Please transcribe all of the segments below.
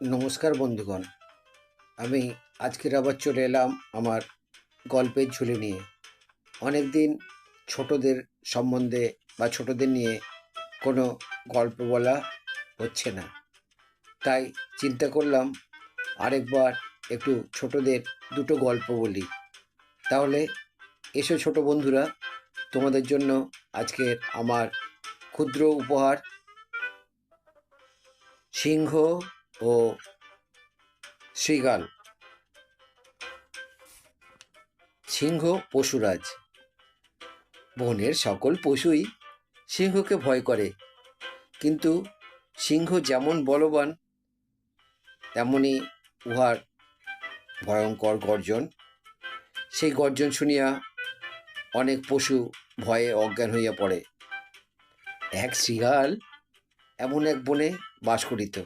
নমস্কার বন্ধুগণ। আমি আজকের আবার চলে এলাম আমার গল্পের ঝুলি নিয়ে। অনেক দিন ছোটদের সম্বন্ধে বা ছোটদের নিয়ে কোনো গল্প বলা হচ্ছে না। তাই চিন্তা করলাম আরেকবার একটু ছোটদের দুটো গল্প বলি। তাহলে এসো ছোট বন্ধুরা, তোমাদের জন্য আজকের আমার ক্ষুদ্র উপহার। সিংহ ও শৃগাল সিংহ পশুরাজ। বনের সকল পশুই সিংহকে ভয় করে। কিন্তু সিংহ যেমন বলবান, তেমনি উহার ভয়ঙ্কর গর্জন। সেই গর্জন শুনিয়া অনেক পশু ভয়ে অজ্ঞান হইয়া পড়ে। এক শৃগাল এমন এক বনে বাস করিত।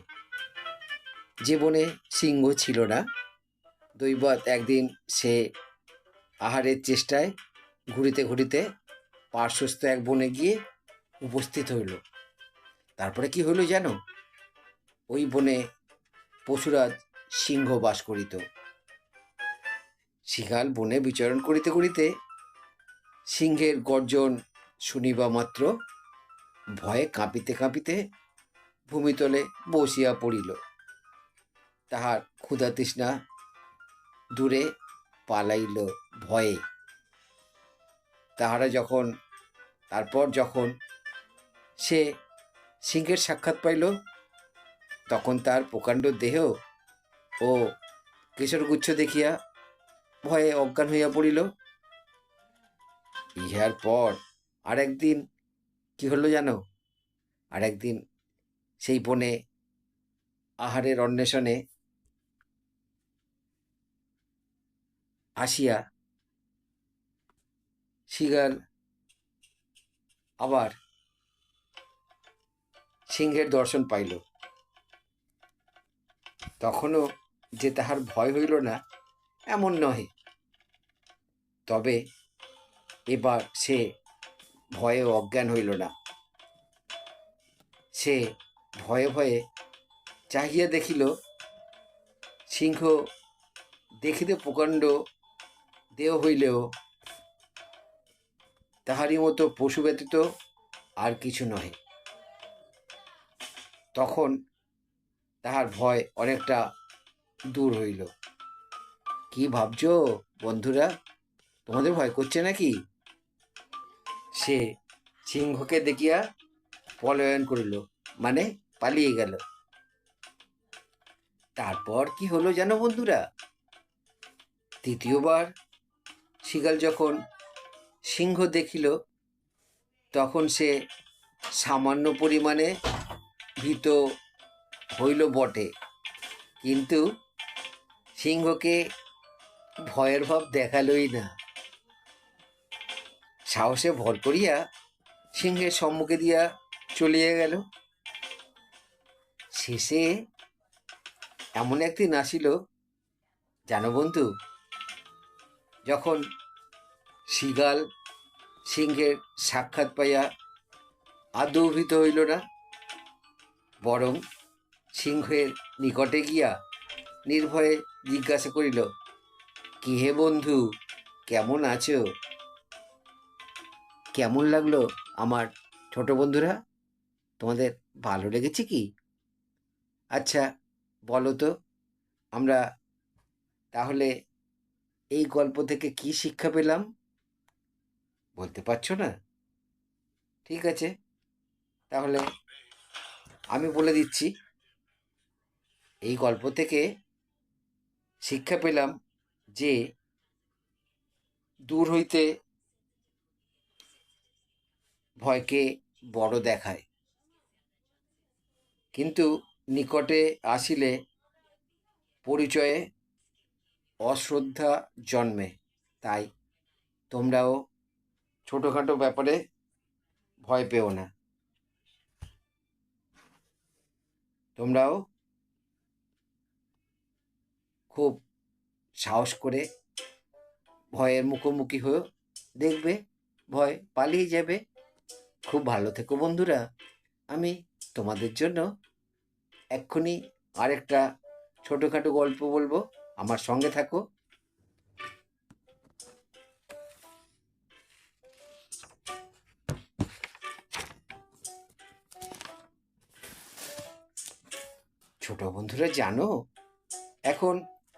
যে বনে সিংহ ছিল না। দৈবত একদিন সে আহারের চেষ্টায় ঘুরিতে ঘুরিতে পার্শ্বস্থ এক বনে গিয়ে উপস্থিত হইল। তারপরে কি হইল জানো? ওই বনে পশুরাজ সিংহ বাস করিত। শিকাল বনে বিচরণ করিতে করিতে সিংহের গর্জন শুনিবা মাত্র ভয়ে কাঁপিতে কাঁপিতে ভূমিতলে বসিয়া পড়িল। তাহার ক্ষুধা তৃষ্ণা দূরে পালাইল ভয়ে। তাহারা যখন, তারপর যখন সে সিংহের সাক্ষাৎ পাইল, তখন তার প্রকাণ্ড দেহ ও কেশরগুচ্ছ দেখিয়া ভয়ে অজ্ঞান হইয়া পড়িল। ইহার পর আরেকদিন কি হলো জানো? আরেকদিন সেই বনে আহারের অন্বেষণে আসিয়া শিগাল আবার সিংহের দর্শন পাইল। তখনও যে তাহার ভয় হইল না, এমন নহে। তবে এবার সে ভয়ে অজ্ঞান হইল না। সে ভয়ে ভয়ে চাহিয়া দেখিল, সিংহ দেখিতে প্রকাণ্ড দেহ হইলেও তাহারই মতো পশু ব্যতীত আর কিছু নহে। তখন তাহার ভয় অনেকটা দূর হইল। কি ভাবছ বন্ধুরা? তোমাদের ভয় করছে নাকি? সে সিংহকে দেখিয়া পলায়ন করিল মানে পালিয়ে গেল। তারপর কি হলো জানো বন্ধুরা? তৃতীয়বার শিগাল যখন সিংহ দেখিল, তখন সে সামান্য পরিমাণে ভীত হইল বটে। কিন্তু সিংহকে ভয়ের ভাব দেখালই না। সাহসে ভর করিয়া সিংহের সম্মুখে দিয়া চলিয়া গেল। শেষে এমন একদিন আসিল, জানো বন্ধু যখন শিগাল সিংহের সাক্ষাৎ পাইয়া আদৌ ভীত হইল না, বরং সিংহের নিকটে গিয়া নির্ভয়ে জিজ্ঞাসা করিল কি হে বন্ধু, কেমন আছো? কেমন লাগল আমার ছোট বন্ধুরা? তোমাদের ভালো লেগেছে কি? আচ্ছা বলো তো, আমরা তাহলে এই গল্প থেকে কি শিক্ষা পেলাম? বলতে পারছ না? ঠিক আছে। তাহলে আমি বলে দিচ্ছি। এই গল্প থেকে শিক্ষা পেলাম যে দূর হইতে ভয়কে বড় দেখায়। কিন্তু নিকটে আসিলে পরিচয়ে অশ্রদ্ধা জন্মে। তাই তোমরাও ছোটোখাটো ব্যাপারে ভয় পেও না। তোমরাও খুব সাহস করে ভয়ের মুখোমুখি হয়েও দেখবে, ভয় পালিয়ে যাবে। খুব ভালো থেকো বন্ধুরা। আমি তোমাদের জন্য এক্ষুনি আরেকটা ছোটোখাটো গল্প বলব। আমার সঙ্গে থাকো। ছোট বন্ধুরা, জানো, এখন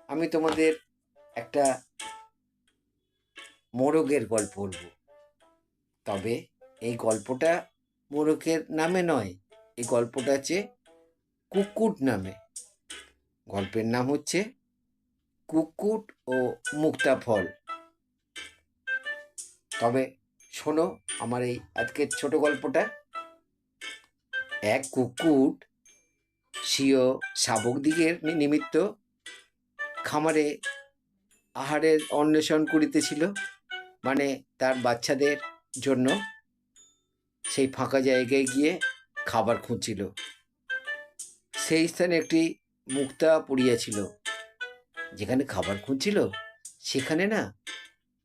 আমি তোমাদের একটা মোরগের গল্প বলব। তবে এই গল্পটা মোরগের নামে নয়, এই গল্পটা আছে কুকুট নামে। গল্পের নাম হচ্ছে কুকুট ও মুক্তা ফল। তবে শোনো, আমার এই আজকের ছোট গল্পটা। এক কুকুট স্বীয় শাবকদিগের নি- নিমিত্ত খামারে আহারের অন্বেষণ করিতেছিল। মানে তার বাচ্চাদের জন্য সেই ফাঁকা জায়গায় গিয়ে খাবার খুঁজছিল। সেই স্থানে একটি মুক্তা পড়িয়াছিল। যেখানে খাবার খুঁজছিল, সেখানে না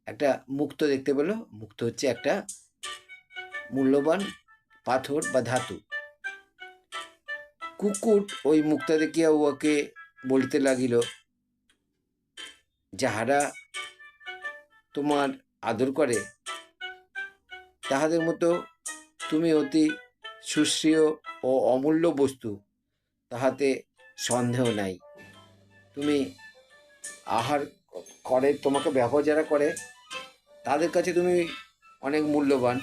একটা মুক্ত দেখতে পেল। মুক্ত হচ্ছে একটা মূল্যবান পাথর বা ধাতু। কুকুট ওই মুক্তা দেখিয়া উহাকে বলিতে লাগিল, যাহারা তোমার আদর করে, তাহাদের মতো তুমি অতি সুশ্রীয় ও অমূল্য বস্তু, তাহাতে সন্দেহ নাই। তুমি আহার করে, তোমাকে ব্যবহার যারা করে, তাদের কাছে তুমি অনেক মূল্যবান।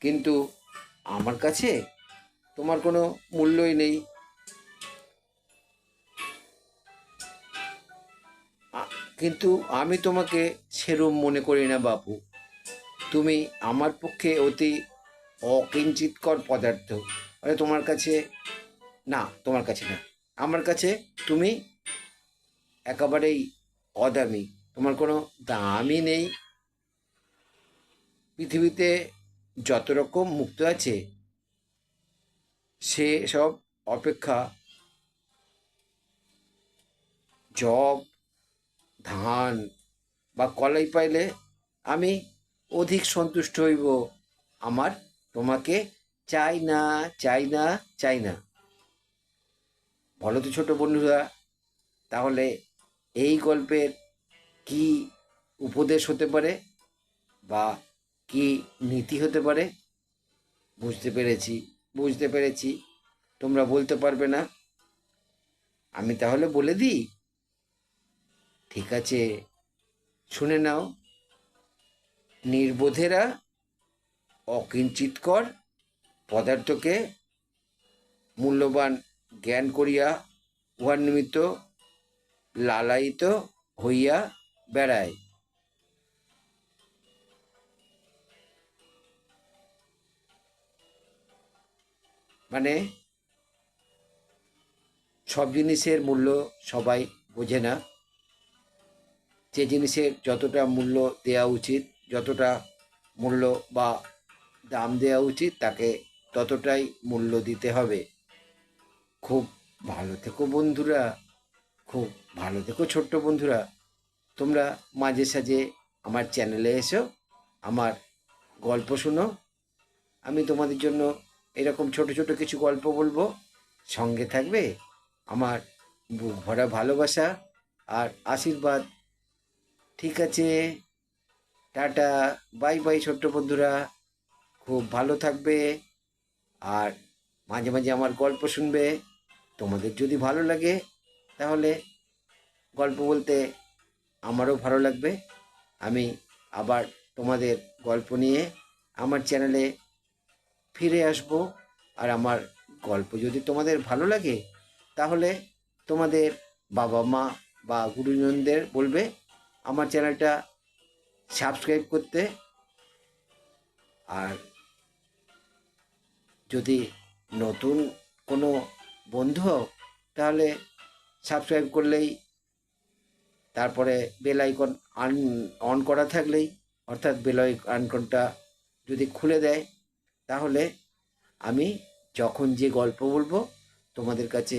কিন্তু আমার কাছে তোমার কোনো মূল্যই নেই। কিন্তু আমি তোমাকে সেরম মনে করি না বাপু। তুমি আমার পক্ষে অতি অকিঞ্চিতকর পদার্থ। মানে তোমার কাছে, না, তোমার কাছে না। আমার কাছে তুমি একেবারেই অদামি। তোমার কোনো দামই নেই। পৃথিবীতে যত রকম মুক্ত আছে, সে সব অপেক্ষা। জব, ধান বা কলাই পাইলে আমি অধিক সন্তুষ্ট হইব। আমার তোমাকে চাই না চাই না চাই না। বলো তো ছোটো বন্ধুরা, তাহলে এই গল্পের কি উপদেশ হতে পারে বা কি নীতি হতে পারে? বুঝতে পেরেছি বুঝতে পেরেছি। তোমরা বলতে পারবে না। আমি তাহলে বলে দিই। ঠিক আছে, শুনে নাও। নির্বোধেরা অকিঞ্চিতকর পদার্থকে মূল্যবান জ্ঞান করিয়া উহার নিমিত্ত লালায়িত হইয়া বেড়ায়। মানে সব জিনিসের মূল্য সবাই বোঝে না। যে জিনিসের যতটা মূল্য দেওয়া উচিত, যতটা মূল্য বা দাম দেওয়া উচিত, তাকে ততটাই মূল্য দিতে হবে। খুব ভালো থেকো বন্ধুরা। খুব ভালো। থেকো ছোট্ট বন্ধুরা, তোমরা মাঝে সাঝে আমার চ্যানেলে এসো, আমার গল্প শোনো। আমি তোমাদের জন্য এরকম ছোট ছোট কিছু গল্প বলব। সঙ্গে থাকবে আমার বুক ভরা ভালোবাসা আর আশীর্বাদ। ঠিক আছে, টাটা, বাই বাই ছোট্ট বন্ধুরা। খুব ভালো থাকবে আর মাঝে মাঝে আমার গল্প শুনবে। তোমাদের যদি ভালো লাগে তাহলে গল্প বলতে আমারও ভালো লাগবে। আমি আবার তোমাদের গল্প নিয়ে আমার চ্যানেলে ফিরে আসব। আর আমার গল্প যদি তোমাদের ভালো লাগে, তাহলে তোমাদের বাবা মা বা গুরুজনদের বলবে, আমার চ্যানেলটা সাবস্ক্রাইব করতে। আর যদি নতুন কোনো বন্ধু তাহলে সাবস্ক্রাইব করলেই, তারপরে বেল আইকন আন অন করা থাকলেই, অর্থাৎ বেল আইকনটা যদি খুলে দেয়, তাহলে আমি যখন যে গল্প বলব, তোমাদের কাছে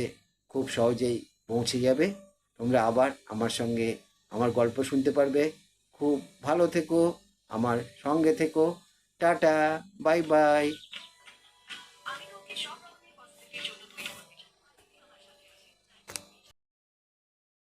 খুব সহজেই পৌঁছে যাবে। তোমরা আবার আমার সঙ্গে আমার গল্প শুনতে পারবে। খুব ভালো থেকো, আমার সঙ্গে থেকো। Tata, bye bye.